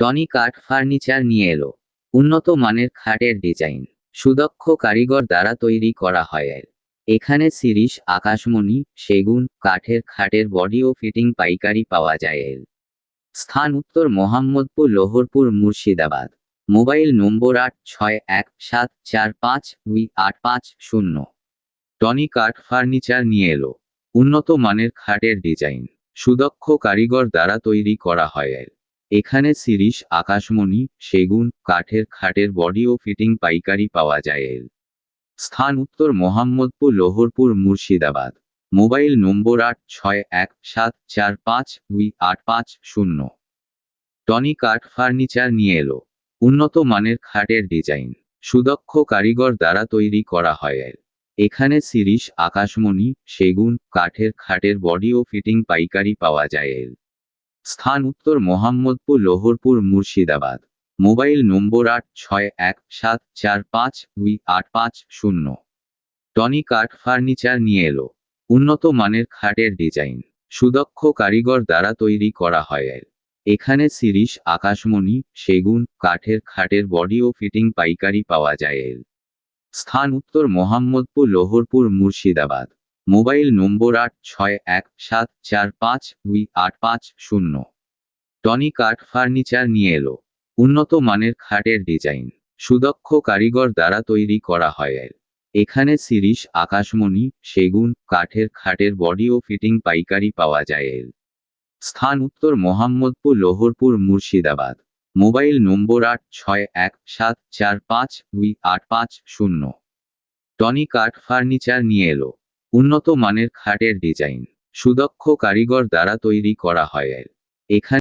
Tony কাঠ furniture নিয়ে এলো। উন্নত মানের খাটের ডিজাইন, সুদক্ষ কারিগর দ্বারা তৈরি করা হয় এর। এখানে সিরিশ, আকাশমণি, সেগুন, কাঠের খাটের বডি ও ফিটিং পাইকারি পাওয়া যায় এর। স্থান উত্তর মোহাম্মদপুর লোহরপুর মুর্শিদাবাদ। মোবাইল নম্বর আট ছয় এক সাত চার পাঁচ দুই আট পাঁচ শূন্য। টনি কাঠ ফার্নিচার নিয়ে এলো। উন্নত মানের খাটের ডিজাইন, সুদক্ষ কারিগর দ্বারা তৈরি করা হয় এর। এখানে সিরিশ, আকাশমণি, সেগুন, কাঠের খাটের বডি ও ফিটিং পাইকারি পাওয়া যায় এর। স্থান উত্তর মোহাম্মদপুর, লোহরপুর, মুর্শিদাবাদ। মোবাইল নম্বর আট ছয় এক সাত চার পাঁচ দুই আট পাঁচ শূন্য। টনি কাঠ ফার্নিচার নিয়ে এলো। উন্নত মানের খাটের ডিজাইন। সুদক্ষ কারিগর দ্বারা তৈরি করা হয় এর। এখানে সিরিশ, আকাশমণি, সেগুন, কাঠের খাটের বডি ও ফিটিং পাইকারি পাওয়া যায় এর। স্থান উত্তর মোহাম্মদপুর লোহরপুর মুর্শিদাবাদ। মোবাইল নম্বর আট ছয় এক সাত চার পাঁচ দুই আট পাঁচ শূন্য। টনি কাঠ ফার্নিচার নিয়ে এলো। উন্নত মানের খাটের ডিজাইন। সুদক্ষ কারিগর দ্বারা তৈরি করা হয় এখানে সিরিশ, আকাশমণি, সেগুন, কাঠের খাটের বডি ও ফিটিং পাইকারি পাওয়া যায় স্থান উত্তর মোহাম্মদপুর লোহরপুর মুর্শিদাবাদ। মোবাইল নম্বর আট ছয় এক সাত চার পাঁচ দুই আট পাঁচ শূন্য। টনি কাঠ ফার্নিচার নিয়ে এলো। উন্নত মানের খাটের ডিজাইন। সুদক্ষ কারিগর দ্বারা তৈরি করা হয় এখানে সিরিশ, আকাশমণি, সেগুন, কাঠের খাটের বডি ও ফিটিং পাইকারি পাওয়া যায় এর। স্থান উত্তর মোহাম্মদপুর লোহরপুর মুর্শিদাবাদ। মোবাইল নম্বর আট ছয় এক সাত চার পাঁচ দুই আট পাঁচ শূন্য। টনি কাঠ ফার্নিচার নিয়ে এলো। উন্নত মানের খাটের ডিজাইন সুদক্ষ কারিগর দ্বারা তৈরি করা হয়। এখানে